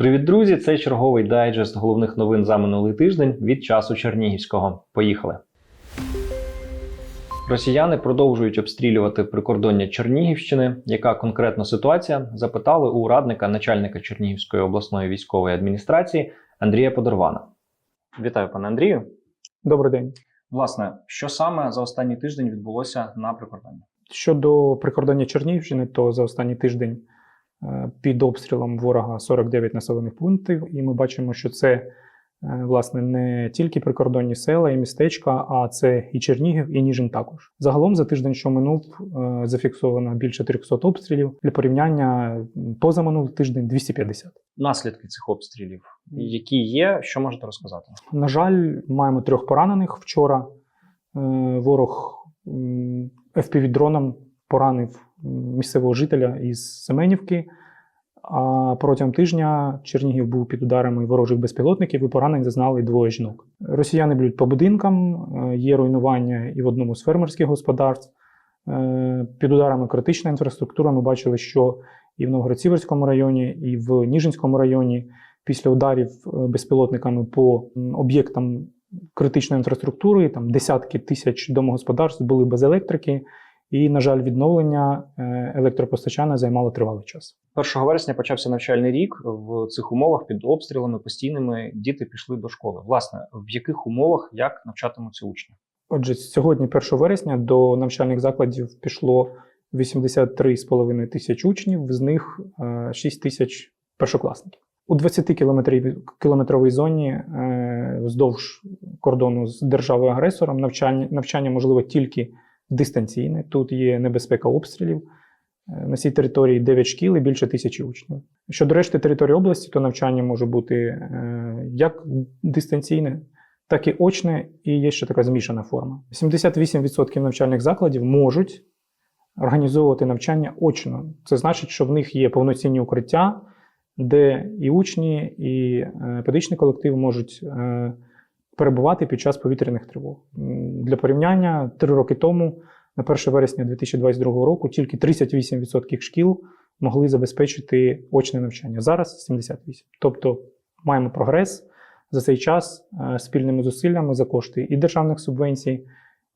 Привіт, друзі! Це черговий дайджест головних новин за минулий тиждень від часу Чернігівського. Поїхали. Росіяни продовжують обстрілювати прикордоння Чернігівщини. Яка конкретно ситуація? Запитали у радника начальника Чернігівської обласної військової адміністрації Андрія Подорвана. Вітаю, пане Андрію. Добрий день. Власне, що саме за останній тиждень відбулося на прикордонні? Щодо прикордоння Чернігівщини, то за останній тиждень під обстрілом ворога 49 населених пунктів, і ми бачимо, що це е, власне не тільки прикордонні села і містечка, а це і Чернігів, і Ніжин також. Загалом за тиждень, що минув, е, зафіксовано більше 300 обстрілів. Для порівняння м, позаминулий тиждень 250. Наслідки цих обстрілів, які є, що можете розказати? На жаль, маємо трьох поранених. Вчора е, ворог м, FPV-дроном поранив місцевого жителя із Семенівки. А протягом тижня Чернігів був під ударами ворожих безпілотників і поранень зазнали двоє жінок. Росіяни б'ють по будинкам, е, є руйнування і в одному з фермерських господарств. Е, Під ударами критична інфраструктура. Ми бачили, що і в Новгород-Сіверському районі, і в Ніжинському районі після ударів е, безпілотниками по об'єктам критичної інфраструктури, там десятки тисяч домогосподарств були без електрики, і, на жаль, відновлення е, електропостачання займало тривалий час. 1 вересня почався навчальний рік. В цих умовах під обстрілами постійними діти пішли до школи. Власне, в яких умовах як навчатимуться учні? Отже, сьогодні, 1 вересня, до навчальних закладів пішло 83,5 тисяч учнів, з них е, 6 тисяч першокласників. У 20 кілометровій зоні е, вздовж кордону з державою-агресором навчання, навчання можливо тільки дистанційне. Тут є небезпека обстрілів. Е, На цій території 9 шкіл і більше тисячі учнів. Щодо решти території області, то навчання може бути е, як дистанційне, так і очне, і є ще така змішана форма. 78% навчальних закладів можуть організовувати навчання очно. Це значить, що в них є повноцінні укриття, де і учні, і е, педагогічний колектив можуть перебувати під час повітряних тривог. Для порівняння, три роки тому, на 1 вересня 2022 року, тільки 38% шкіл могли забезпечити очне навчання. Зараз 78%. Тобто маємо прогрес за цей час е, спільними зусиллями за кошти і державних субвенцій,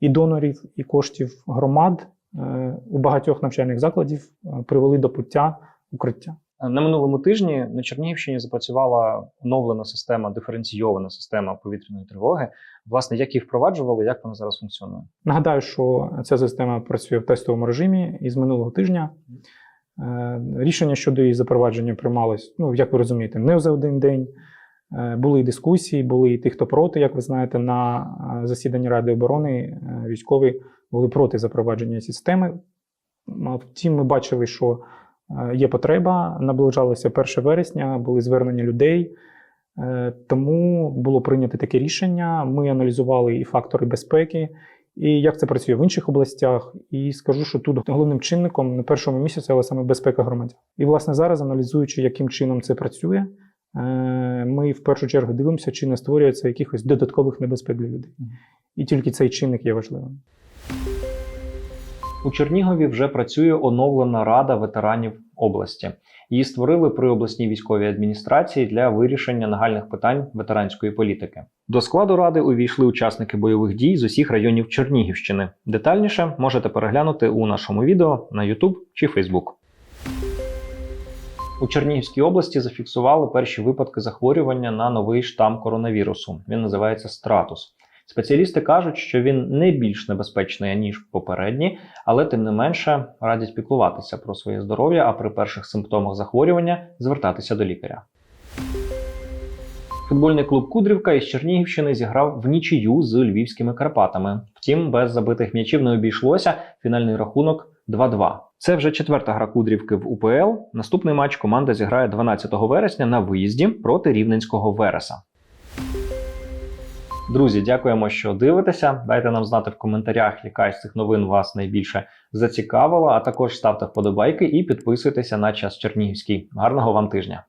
і донорів, і коштів громад е, у багатьох навчальних закладів е, привели до пуття укриття. На минулому тижні на Чернігівщині запрацювала оновлена система, диференційована система повітряної тривоги. Власне, як її впроваджували, як вона зараз функціонує? Нагадаю, що ця система працює в тестовому режимі і з минулого тижня. Е, Рішення щодо її запровадження приймалось, ну, як ви розумієте, не за один день. Е, Були і дискусії, були і ті, хто проти, як ви знаєте, на е, засіданні Ради оборони військові були проти запровадження системи. Втім, ми бачили, що є потреба, наближалося 1 вересня, були звернення людей. Е, Тому було прийнято таке рішення. Ми аналізували і фактори безпеки, і як це працює в інших областях. І скажу, що тут головним чинником на першому місяці, але саме безпека громадян. І власне зараз, аналізуючи, яким чином це працює, е, ми в першу чергу дивимося, чи не створюється якихось додаткових небезпек для людей. І тільки цей чинник є важливим. У Чернігові вже працює оновлена рада ветеранів області. Її створили при обласній військовій адміністрації для вирішення нагальних питань ветеранської політики. До складу ради увійшли учасники бойових дій з усіх районів Чернігівщини. Детальніше можете переглянути у нашому відео на YouTube чи Facebook. У Чернігівській області зафіксували перші випадки захворювання на новий штам коронавірусу. Він називається стратус. Спеціалісти кажуть, що він не більш небезпечний ніж попередні, але тим не менше радять піклуватися про своє здоров'я, а при перших симптомах захворювання звертатися до лікаря. Футбольний клуб Кудрівка із Чернігівщини зіграв в нічию з львівськими Карпатами. Втім, без забитих м'ячів не обійшлося. Фінальний рахунок 2-2. Це вже четверта гра Кудрівки в УПЛ. Наступний матч команда зіграє 12 вересня на виїзді проти рівненського Вереса. Друзі, дякуємо, що дивитеся. Дайте нам знати в коментарях, яка з цих новин вас найбільше зацікавила. А також ставте вподобайки і підписуйтеся на час Чернігівський. Гарного вам тижня!